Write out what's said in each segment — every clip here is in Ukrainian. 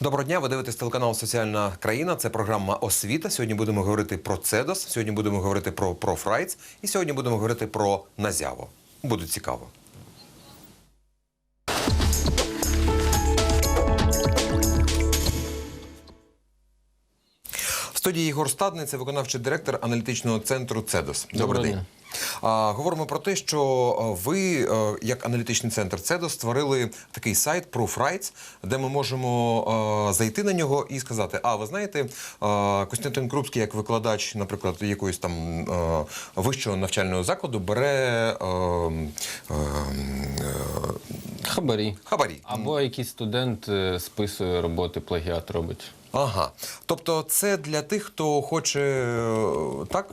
Доброго дня, ви дивитесь телеканал Соціальна країна. Це програма Освіта. Сьогодні будемо говорити про Цедос, сьогодні будемо говорити про Профрайц і сьогодні будемо говорити про Назяво. Буде цікаво. В студії Ігор Стадний, це виконавчий директор аналітичного центру Цедос. Добрий день. А, говоримо про те, що ви, е, як аналітичний центр Цедос, створили такий сайт Proofrights, де ми можемо е, зайти на нього і сказати: А, ви знаєте, е, Костянтин Крупський, як викладач, наприклад, якоїсь там е, вищого навчального закладу, бере е, е, е, Хабарі. хабарі. Або якийсь студент е, списує роботи, плагіат робить. Ага. Тобто, це для тих, хто хоче е, так.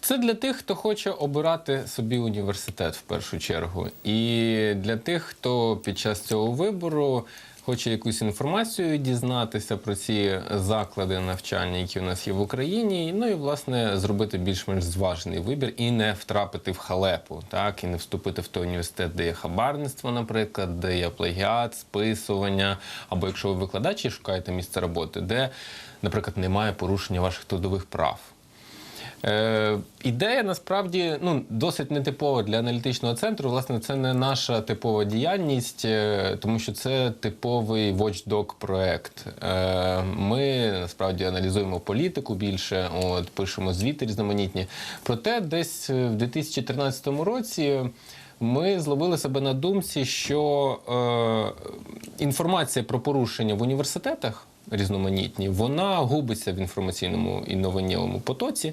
Це для тих, хто хоче обирати собі університет в першу чергу. І для тих, хто під час цього вибору хоче якусь інформацію дізнатися про ці заклади навчання, які у нас є в Україні. Ну і власне зробити більш-менш зважений вибір і не втрапити в халепу, так і не вступити в той університет, де є хабарництво, наприклад, де є плагіат, списування, або якщо ви викладач і шукаєте місце роботи, де, наприклад, немає порушення ваших трудових прав. Е, ідея насправді ну, досить нетипова для аналітичного центру. Власне, це не наша типова діяльність, е, тому що це типовий watchdog проект. Е, ми насправді аналізуємо політику більше, от, пишемо звіти різноманітні. Проте, десь в 2013 році. Ми зловили себе на думці, що е, інформація про порушення в університетах різноманітні, вона губиться в інформаційному і новиннєвому потоці.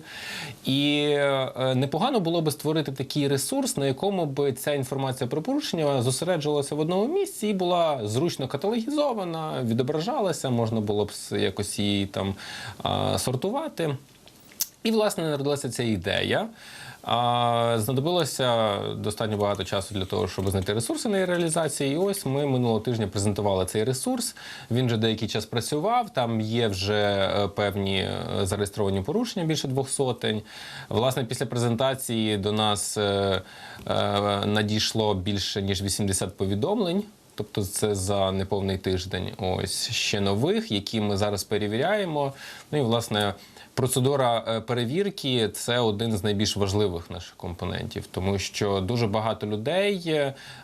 І е, непогано було би створити такий ресурс, на якому би ця інформація про порушення зосереджувалася в одному місці і була зручно каталогізована, відображалася, можна було б якось її там сортувати. І, власне, народилася ця ідея. А, знадобилося достатньо багато часу для того, щоб знайти ресурси на її реалізацію. І ось ми минулого тижня презентували цей ресурс. Він вже деякий час працював. Там є вже е, певні е, зареєстровані порушення, більше двох сотень. Власне, після презентації до нас е, надійшло більше ніж 80 повідомлень. Тобто це за неповний тиждень. Ось ще нових, які ми зараз перевіряємо. Ну і власне. Процедура е, перевірки це один з найбільш важливих наших компонентів, тому що дуже багато людей,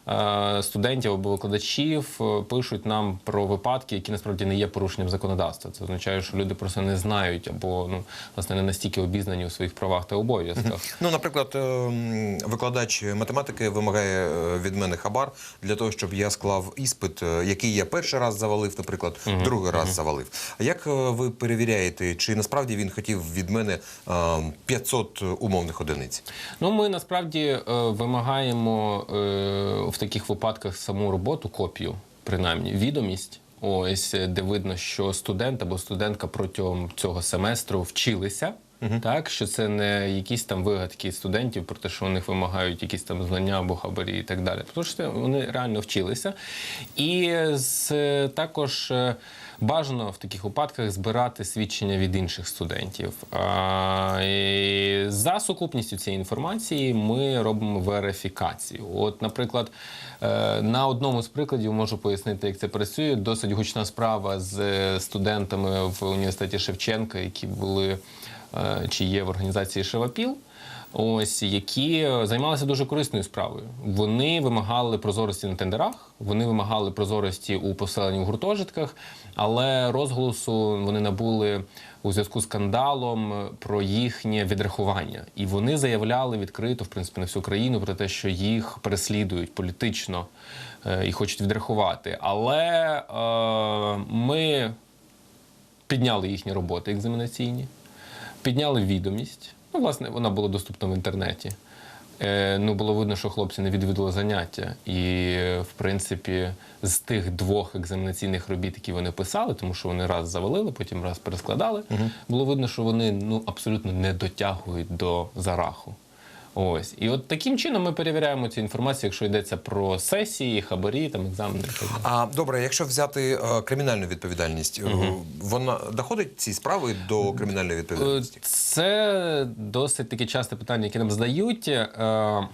е, студентів або викладачів, е, пишуть нам про випадки, які насправді не є порушенням законодавства. Це означає, що люди просто не знають або ну власне не настільки обізнані у своїх правах та обов'язках. Ну, наприклад, е, викладач математики вимагає від мене хабар для того, щоб я склав іспит, е, який я перший раз завалив, наприклад, другий раз завалив. А як е, ви перевіряєте, чи насправді він хотів від мене е, 500 умовних одиниць? Ну, ми насправді е, вимагаємо е, в таких випадках саму роботу, копію, принаймні, відомість. Ось де видно, що студент або студентка протягом цього семестру вчилися. Так, що це не якісь там вигадки студентів про те, що них вимагають якісь там знання або хабарі і так далі. Тому що вони реально вчилися. І з, також е, бажано в таких випадках збирати свідчення від інших студентів. А, і за сукупністю цієї інформації ми робимо верифікацію. От, наприклад, е, на одному з прикладів можу пояснити, як це працює. Досить гучна справа з студентами в університеті Шевченка, які були чи є в організації Шевапіл. Ось які е, займалися дуже корисною справою. Вони вимагали прозорості на тендерах, вони вимагали прозорості у поселенні в гуртожитках, але розголосу вони набули у зв'язку з скандалом е, про їхнє відрахування. І вони заявляли відкрито, в принципі, на всю країну про те, що їх переслідують політично е, і хочуть відрахувати. Але е, ми підняли їхні роботи екзаменаційні, підняли відомість. Ну, власне, вона була доступна в інтернеті. Е, ну, було видно, що хлопці не відвідали заняття. І, в принципі, з тих двох екзаменаційних робіт, які вони писали, тому що вони раз завалили, потім раз перескладали, було видно, що вони ну, абсолютно не дотягують до зараху. Ось. І от таким чином ми перевіряємо цю інформацію, якщо йдеться про сесії, хабарі, там, екзамени. А добре, якщо взяти е, кримінальну відповідальність, е, вона доходить ці справи до кримінальної відповідальності? Це досить таке часте питання, яке нам задають. Е,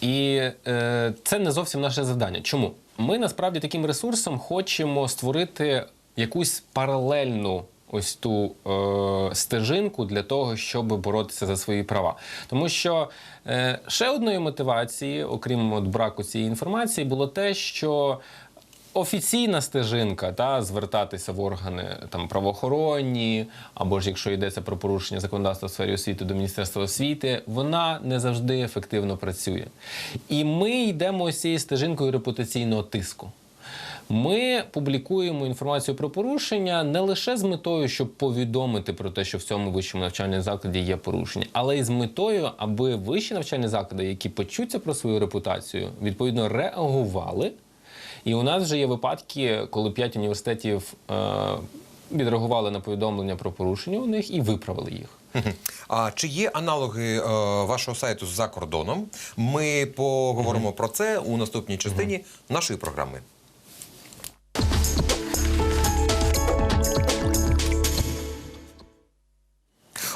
І е, це не зовсім наше завдання. Чому? Ми насправді таким ресурсом хочемо створити якусь паралельну. Ось ту е, стежинку для того, щоб боротися за свої права, тому що е, ще одної мотивації, окрім от браку цієї інформації, було те, що офіційна стежинка та звертатися в органи там правоохоронні, або ж якщо йдеться про порушення законодавства в сфері освіти до міністерства освіти, вона не завжди ефективно працює. І ми йдемо ось цією стежинкою репутаційного тиску. Ми публікуємо інформацію про порушення не лише з метою, щоб повідомити про те, що в цьому вищому навчальному закладі є порушення, але й з метою, аби вищі навчальні заклади, які почуться про свою репутацію, відповідно реагували. І у нас вже є випадки, коли п'ять університетів е, відреагували на повідомлення про порушення у них і виправили їх. А чи є аналоги е, вашого сайту за кордоном? Ми поговоримо про це у наступній частині нашої програми.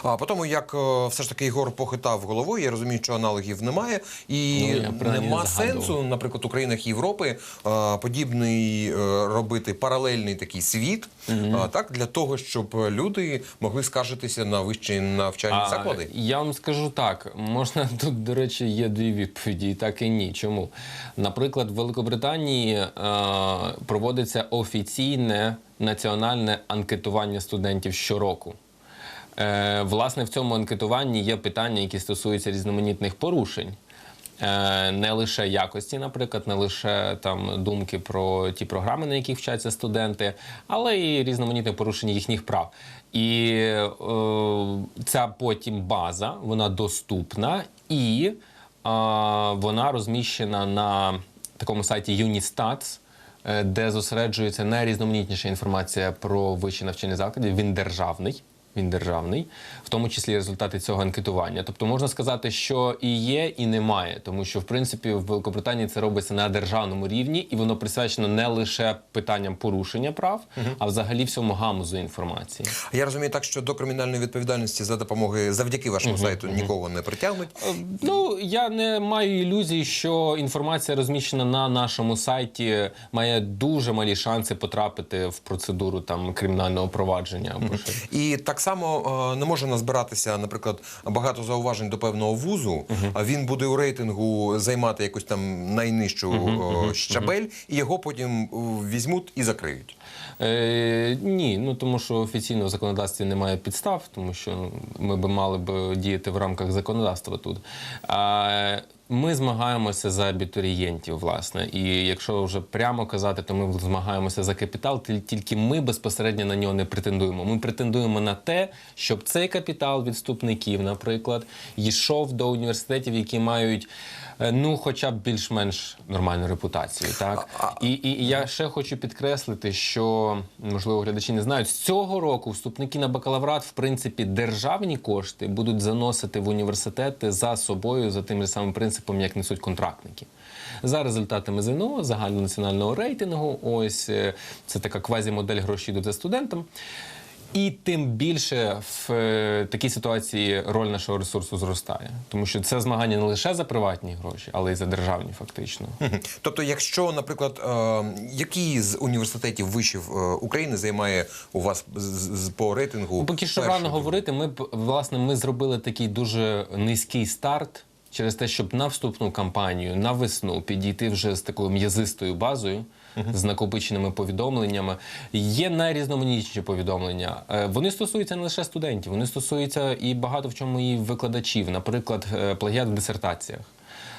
А по тому, як е, все ж таки Ігор похитав головою, я розумію, що аналогів немає, і Ну, нема не сенсу, наприклад, у країнах Європи е, подібний е, робити паралельний такий світ, е, так для того, щоб люди могли скаржитися на вищі навчальні заклади. Я вам скажу так: можна тут, до речі, є дві відповіді, і так і ні. Чому? Наприклад, в Великобританії е, проводиться офіційне національне анкетування студентів щороку. Е, власне, в цьому анкетуванні є питання, які стосуються різноманітних порушень. Е, Не лише якості, наприклад, не лише там думки про ті програми, на яких вчаться студенти, але і різноманітне порушення їхніх прав. І е, ця потім база вона доступна і е, вона розміщена на такому сайті Unistats, е, де зосереджується найрізноманітніша інформація про вищі навчальні заклади. Він державний. Він державний, в тому числі результати цього анкетування. Тобто можна сказати, що і є, і немає, тому що в принципі в Великобританії це робиться на державному рівні, і воно присвячено не лише питанням порушення прав, а взагалі всьому гамузу інформації. Я розумію так, що до кримінальної відповідальності за допомоги завдяки вашому сайту нікого не притягнуть. Е, Ну я не маю ілюзій, що інформація розміщена на нашому сайті має дуже малі шанси потрапити в процедуру там кримінального провадження або ще. І так само е, не може назбиратися, наприклад, багато зауважень до певного вузу. А він буде у рейтингу займати якусь там найнижчу е, щабель, і його потім е, візьмуть і закриють. Е, ні, ну тому що офіційно в законодавстві немає підстав, тому що ми би мали б діяти в рамках законодавства тут. А ми змагаємося за абітурієнтів, власне. І якщо вже прямо казати, то ми змагаємося за капітал, тільки ми безпосередньо на нього не претендуємо. Ми претендуємо на те, щоб цей капітал відступників, наприклад, йшов до університетів, які мають. Е, Ну, хоча б більш-менш нормальну репутацію, так і, і, я ще хочу підкреслити, що можливо глядачі не знають, з цього року вступники на бакалаврат, в принципі, державні кошти будуть заносити в університети за собою за тим же самим принципом, як несуть контрактники. За результатами ЗНО, загальнонаціонального рейтингу, ось е, це така квазімодель гроші йдуть за студентом. І тим більше в е, такій ситуації роль нашого ресурсу зростає, тому що це змагання не лише за приватні гроші, але й за державні, фактично. Тобто, якщо, наприклад, е, який з університетів вишів е, України займає у вас з- по рейтингу? Ну, поки що рано говорити. Ми власне ми зробили такий дуже низький старт через те, щоб на вступну кампанію на весну підійти вже з такою м'язистою базою. З накопиченими повідомленнями є найрізноманітніші повідомлення. Е, Вони стосуються не лише студентів, вони стосуються і багато в чому і викладачів, наприклад, е, плагіат в дисертаціях.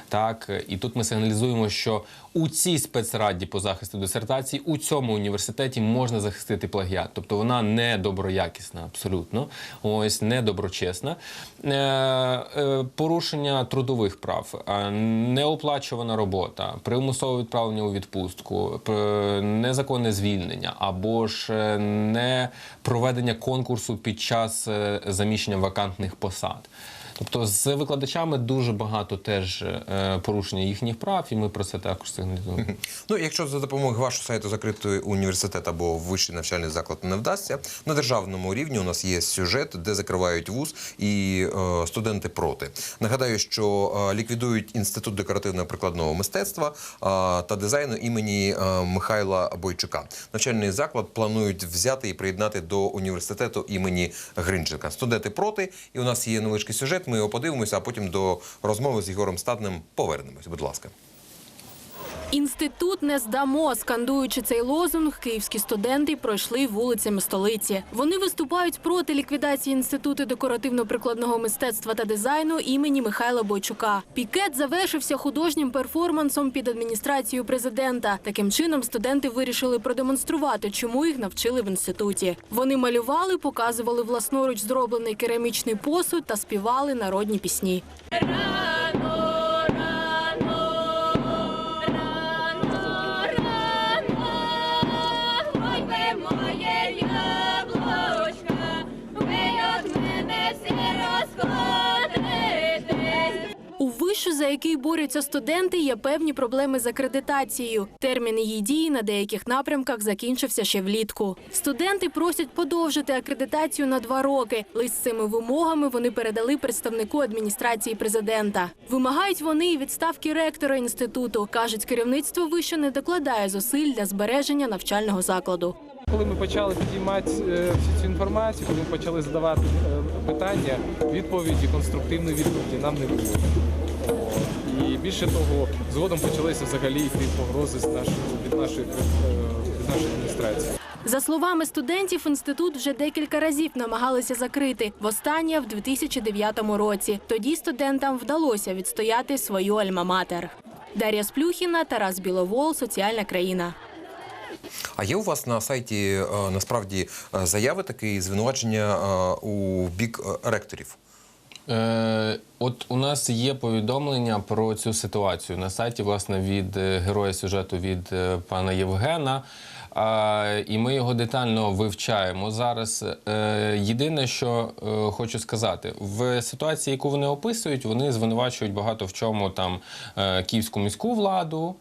Так, і тут ми сигналізуємо, що у цій спецраді по захисту дисертацій у цьому університеті можна захистити плагіат. Тобто вона не доброякісна, абсолютно, ось не доброчесна. Е, е, порушення трудових прав, е, неоплачувана робота, примусове відправлення у відпустку, незаконне звільнення або ж не проведення конкурсу під час заміщення вакантних посад. Тобто з викладачами дуже багато теж порушення їхніх прав, і ми про це також сигналізуємо. Ну, якщо за допомогою вашого сайту закрити університет або вищий навчальний заклад не вдасться, на державному рівні у нас є сюжет, де закривають вуз і е, студенти проти. Нагадаю, що е, ліквідують інститут декоративно-прикладного мистецтва е, та дизайну імені е, Михайла Бойчука. Навчальний заклад планують взяти і приєднати до університету імені Гринченка. Студенти проти, і у нас є невеличкий сюжет. Ми його подивимося, а потім до розмови з Ігорем Стадним повернемось. Будь ласка. Інститут не здамо. Скандуючи цей лозунг, київські студенти пройшли вулицями столиці. Вони виступають проти ліквідації інституту декоративно-прикладного мистецтва та дизайну імені Михайла Бойчука. Пікет завершився художнім перформансом під адміністрацією президента. Таким чином студенти вирішили продемонструвати, чому їх навчили в інституті. Вони малювали, показували власноруч зроблений керамічний посуд та співали народні пісні. Ой, вишу, за який борються студенти, є певні проблеми з акредитацією. Термін її дії на деяких напрямках закінчився ще влітку. Студенти просять подовжити акредитацію на два роки. Лист з цими вимогами вони передали представнику адміністрації президента. Вимагають вони і відставки ректора інституту. кажуть, керівництво вишу не докладає зусиль для збереження навчального закладу. Коли ми почали підіймати е, всю цю інформацію, коли ми почали задавати е, питання, відповіді, конструктивної відповіді нам не було. І більше того, згодом почалися взагалі йти погрози з нашої, від, нашої, е, від нашої адміністрації. За словами студентів, інститут вже декілька разів намагалися закрити. Востаннє в 2009 році. Тоді студентам вдалося відстояти свою альма-матер. Дар'я Сплюхіна, Тарас Біловол, Соціальна країна. А є у вас на сайті е, насправді е, заяви такі звинувачення у бік ректорів? Е, от у нас є повідомлення про цю ситуацію на сайті, власне, від е, героя сюжету від е, пана Євгена. І ми його детально вивчаємо зараз. Е, єдине, що хочу сказати, в ситуації, яку вони описують, вони звинувачують багато в чому там київську міську владу.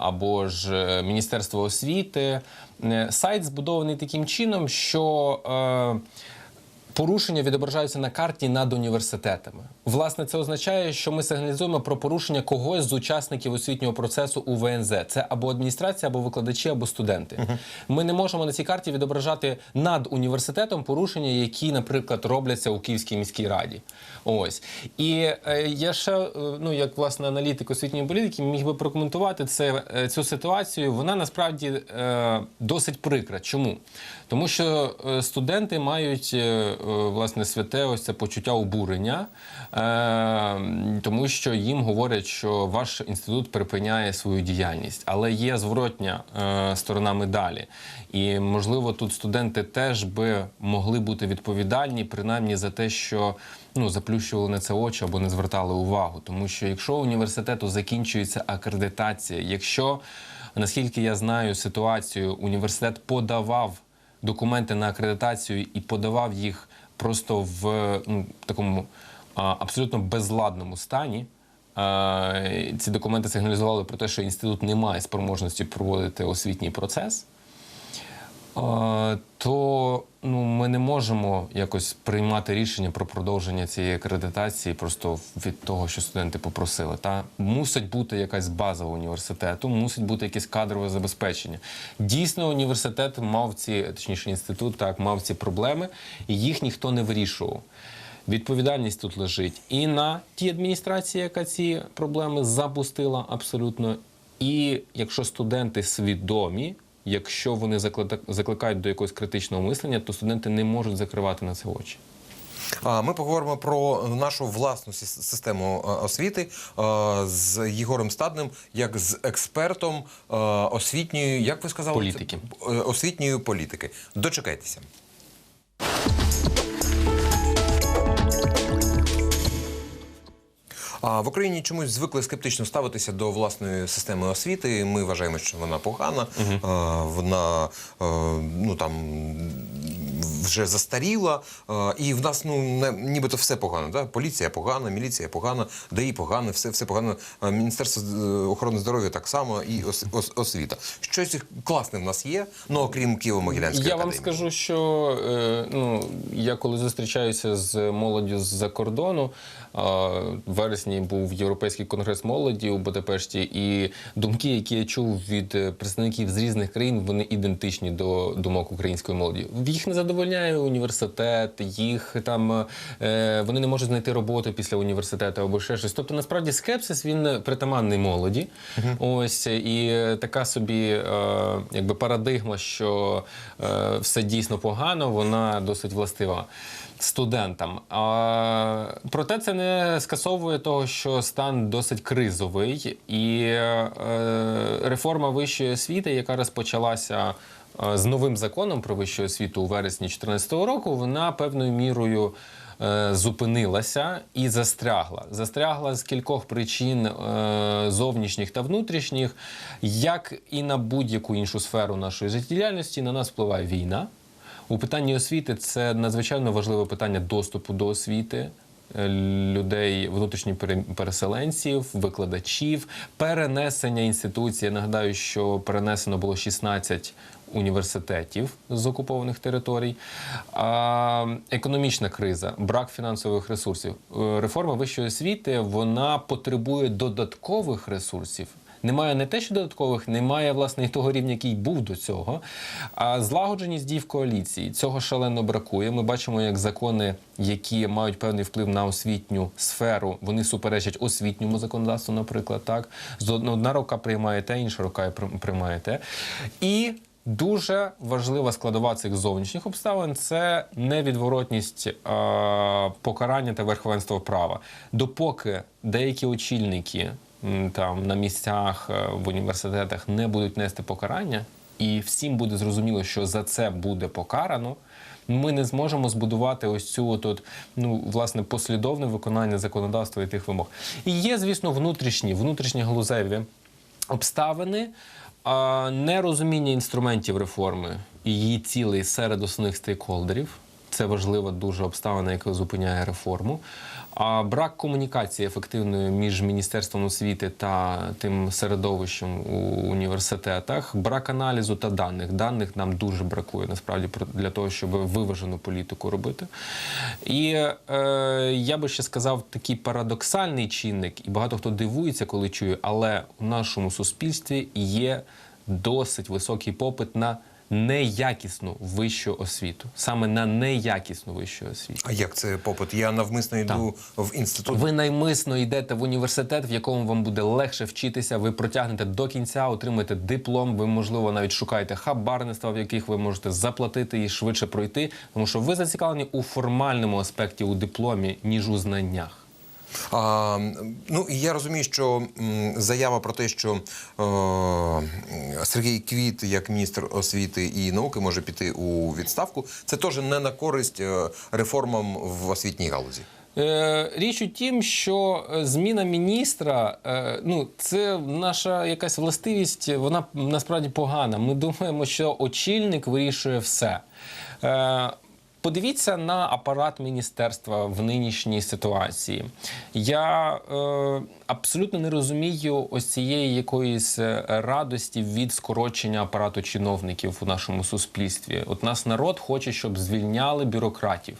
Або ж Міністерство освіти. Сайт збудований таким чином, що порушення відображаються на карті над університетами. Власне, це означає, що ми сигналізуємо про порушення когось з учасників освітнього процесу у ВНЗ. Це або адміністрація, або викладачі, або студенти. Ми не можемо на цій карті відображати над університетом порушення, які, наприклад, робляться у Київській міській раді. Ось і е, я ще, е, ну як власне аналітик освітньої політики, міг би прокоментувати це е, цю ситуацію. Вона насправді е, досить прикра. Чому? Тому що е, студенти мають е, е, власне святе ось це почуття обурення, тому що їм говорять, що ваш інститут припиняє свою діяльність, але є зворотня сторона медалі. І можливо, тут студенти теж би могли бути відповідальні, принаймні за те, що ну заплющували на це очі або не звертали увагу. Тому що якщо університету закінчується акредитація, якщо наскільки я знаю ситуацію, університет подавав документи на акредитацію і подавав їх просто в ну, такому абсолютно безладному стані. Ці документи сигналізували про те, що інститут не має спроможності проводити освітній процес. То ну, ми не можемо якось приймати рішення про продовження цієї акредитації просто від того, що студенти попросили. Та мусить бути якась база університету, мусить бути якесь кадрове забезпечення. Дійсно, університет мав ці, точніше, інститут так мав ці проблеми, і їх ніхто не вирішував. Відповідальність тут лежить і на тій адміністрації, яка ці проблеми запустила абсолютно. І якщо студенти свідомі, якщо вони закликають до якогось критичного мислення, то студенти не можуть закривати на це очі. Ми поговоримо про нашу власну систему е, освіти е, з Єгорем Стадним, як з експертом е, освітньої, як ви сказали, Політики. Освітньої політики. Дочекайтеся. А в Україні чомусь звикли скептично ставитися до власної системи освіти. Ми вважаємо, що вона погана, а, вона е, ну там вже застаріла, е, і в нас ну не, нібито все погано. Да? Поліція погана, міліція погана, ДАІ погано, все, все погано. Е, Міністерство е, охорони здоров'я так само і ос, ос, освіта. Щось класне в нас є, ну окрім Києво-Могилянської Я вам скажу, що ну, я коли зустрічаюся з молоддю з-за кордону, в вересні був Європейський конгрес молоді у Будапешті, і думки, які я чув від представників з різних країн, вони ідентичні до думок української молоді. Їх не задовольняє університет, їх там е, вони не можуть знайти роботу після університету або ще щось. Тобто, насправді, скепсис він притаманний молоді. Ось і така собі е, якби парадигма, що е, все дійсно погано, вона досить властива студентам. А, проте це не скасовує того, що стан досить кризовий, і е, реформа вищої освіти, яка розпочалася. З новим законом про вищу освіту у вересні 2014 року вона певною мірою е, зупинилася і застрягла. Застрягла з кількох причин е, зовнішніх та внутрішніх, як і на будь-яку іншу сферу нашої життєдіяльності, на нас впливає війна. У питанні освіти це надзвичайно важливе питання доступу до освіти. Е, Людей, внутрішніх пере- переселенців, викладачів, перенесення інституцій. Я нагадаю, що перенесено було 16 університетів з окупованих територій. Економічна криза, брак фінансових ресурсів. Е, Реформа вищої освіти вона потребує додаткових ресурсів. Немає не те, що додаткових, немає власне і того рівня, який був до цього. А злагодженість дій в коаліції цього шалено бракує. Ми бачимо, як закони, які мають певний вплив на освітню сферу, вони суперечать освітньому законодавству, наприклад, так з одна рука приймає те, інша рука при- приймає те. І Дуже важлива складова цих зовнішніх обставин це невідворотність е, покарання та верховенство права. Допоки деякі очільники там на місцях е, в університетах не будуть нести покарання, і всім буде зрозуміло, що за це буде покарано. Ми не зможемо збудувати ось цю от, ну власне послідовне виконання законодавства і тих вимог. І є, звісно, внутрішні, внутрішні глузеві обставини, нерозуміння інструментів реформи і її цілей серед основних стейкхолдерів. Це важлива дуже обставина, яка зупиняє реформу. А брак комунікації ефективної між міністерством освіти та тим середовищем у університетах, брак аналізу та даних. Даних нам дуже бракує насправді для того, щоб виважену політику робити. І е, я би ще сказав такий парадоксальний чинник, і багато хто дивується, коли чує, але у нашому суспільстві є досить високий попит на неякісну вищу освіту, саме на неякісну вищу освіту. А як це попит? Я навмисно йду в інститут. Ви наймисно йдете в університет, в якому вам буде легше вчитися. Ви протягнете до кінця, отримаєте диплом. Ви, можливо, навіть шукаєте хабарництва, в яких ви можете заплатити і швидше пройти, тому що ви зацікавлені у формальному аспекті у дипломі, ніж у знаннях. А, ну і я розумію, що м, заява про те, що е, Сергій Квіт, як міністр освіти і науки, може піти у відставку, це теж не на користь е, реформам в освітній галузі. Е, Річ у тім, що е, зміна міністра, ну це наша якась властивість, вона насправді погана. Ми думаємо, що очільник вирішує все. Подивіться на апарат міністерства в нинішній ситуації. Я е, абсолютно не розумію ось цієї якоїсь е, радості від скорочення апарату чиновників у нашому суспільстві. От нас народ хоче, щоб звільняли бюрократів.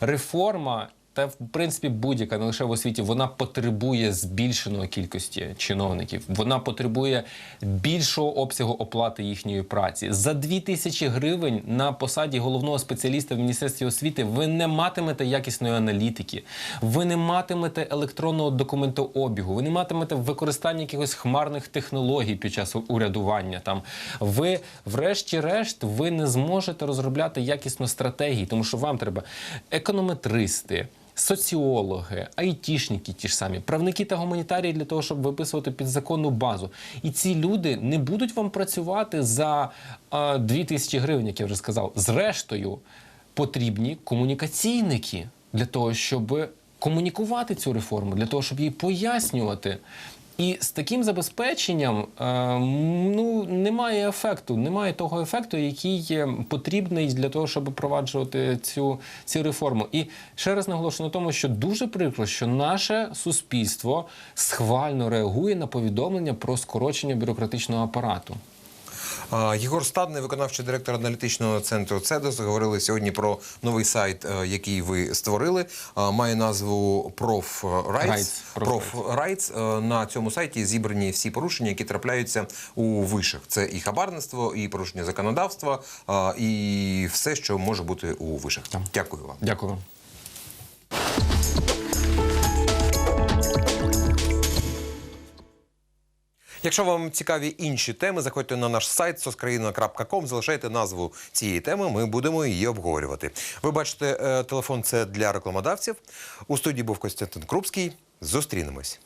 Реформа. Та в принципі будь-яка не лише в освіті, вона потребує збільшеної кількості чиновників. Вона потребує більшого обсягу оплати їхньої праці. За 2 тисячі гривень на посаді головного спеціаліста в міністерстві освіти ви не матимете якісної аналітики, ви не матимете електронного документообігу, ви не матимете використання якихось хмарних технологій під час урядування. Там ви, врешті-решт, ви не зможете розробляти якісно стратегії, тому що вам треба економетристи. Соціологи, айтішники ті ж самі, правники та гуманітарії для того, щоб виписувати підзаконну базу. І ці люди не будуть вам працювати за а, 2 тисячі гривень, як я вже сказав. Зрештою, потрібні комунікаційники для того, щоб комунікувати цю реформу, для того, щоб її пояснювати І з таким забезпеченням е, ну, немає ефекту, немає того ефекту, який потрібний для того, щоб впроваджувати цю, цю реформу. І ще раз наголошую на тому, що дуже прикро, що наше суспільство схвально реагує на повідомлення про скорочення бюрократичного апарату. Єгор Стадний, виконавчий директор аналітичного центру «Цедос», говорили сьогодні про новий сайт, е, який ви створили. Має назву ProfRights. Rights, Prof ProfRights. Е, На цьому сайті зібрані всі порушення, які трапляються у вишах. Це і хабарництво, і порушення законодавства, і все, що може бути у вишах. Дякую вам. Дякую. Якщо вам цікаві інші теми, заходьте на наш сайт soskraїна.com, залишайте назву цієї теми. Ми будемо її обговорювати. Ви бачите, е, телефон це для рекламодавців. У студії був Костянтин Крупський. Зустрінемось.